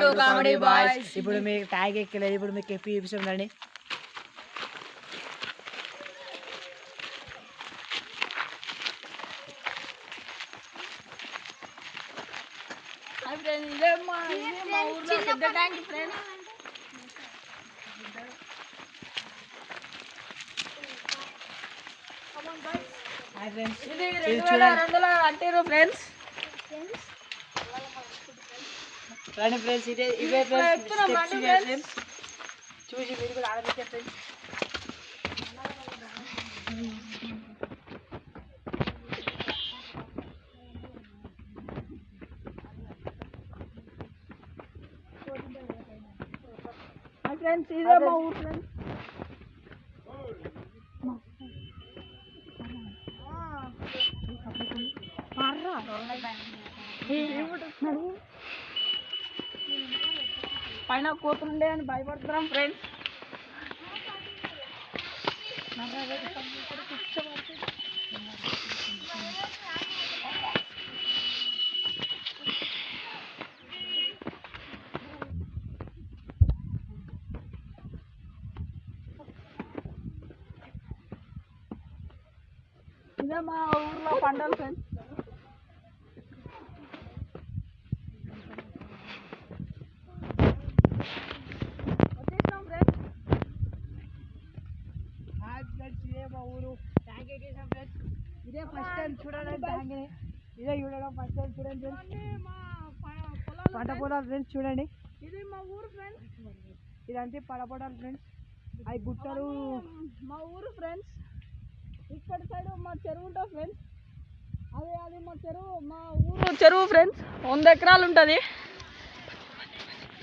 to Comedy Boys. ఇప్పుడు మీకు tag ఎక్కలేదు ఇప్పుడు మీకు ఎప్పి చూపిస్తుందండి ఇదే మా ఇదే మా ఊర్లో పెద్ద ట్యాంక్ ఫ్రెండ్స్ హాయ్ ఫ్రెండ్స్ ఇది రెండు వేల రెండులో కట్టిరు ఫ్రెండ్స్ రండి ఫ్రెండ్స్ ఇదే ఇవే ఫ్రెండ్స్ చూసి మీరు కూడా ఆడబెట్టే ఫ్రెండ్స్ ఫ్రెండ్స్ ఇదే మా ఊరు ఫ్రెండ్స్ పైన కోతులుండే అని భయపడుతున్నాం ఫ్రెండ్స్ ఇదే మా ఊర్లో పండలు ఫ్రెండ్స్ వచ్చేసినాం ఫ్రెండ్స్ హాయ్ ఫ్రెండ్స్ ఇదే మా ఊరు. ట్యాంక్ ఎక్కేసాం ఫ్రెండ్స్ ఇదే ఫస్ట్ టైం చూడండి ట్యాంక్ ఇదే చూడడం ఫస్ట్ టైం చూడండి ఫ్రెండ్స్ పంట పొలాలు ఫ్రెండ్స్ చూడండి. ఇది మా ఊరు ఫ్రెండ్స్ ఇదంతా పొలాలు ఫ్రెండ్స్ అవి గుట్టలు. మా ఊరు ఫ్రెండ్స్ ఇక్కడ సైడ్ మా చెరువు ఉంటుంది ఫ్రెండ్స్ అదే అది మా చెరువు మా ఊరు చెరువు ఫ్రెండ్స్ వంద ఎకరాలు ఉంటుంది.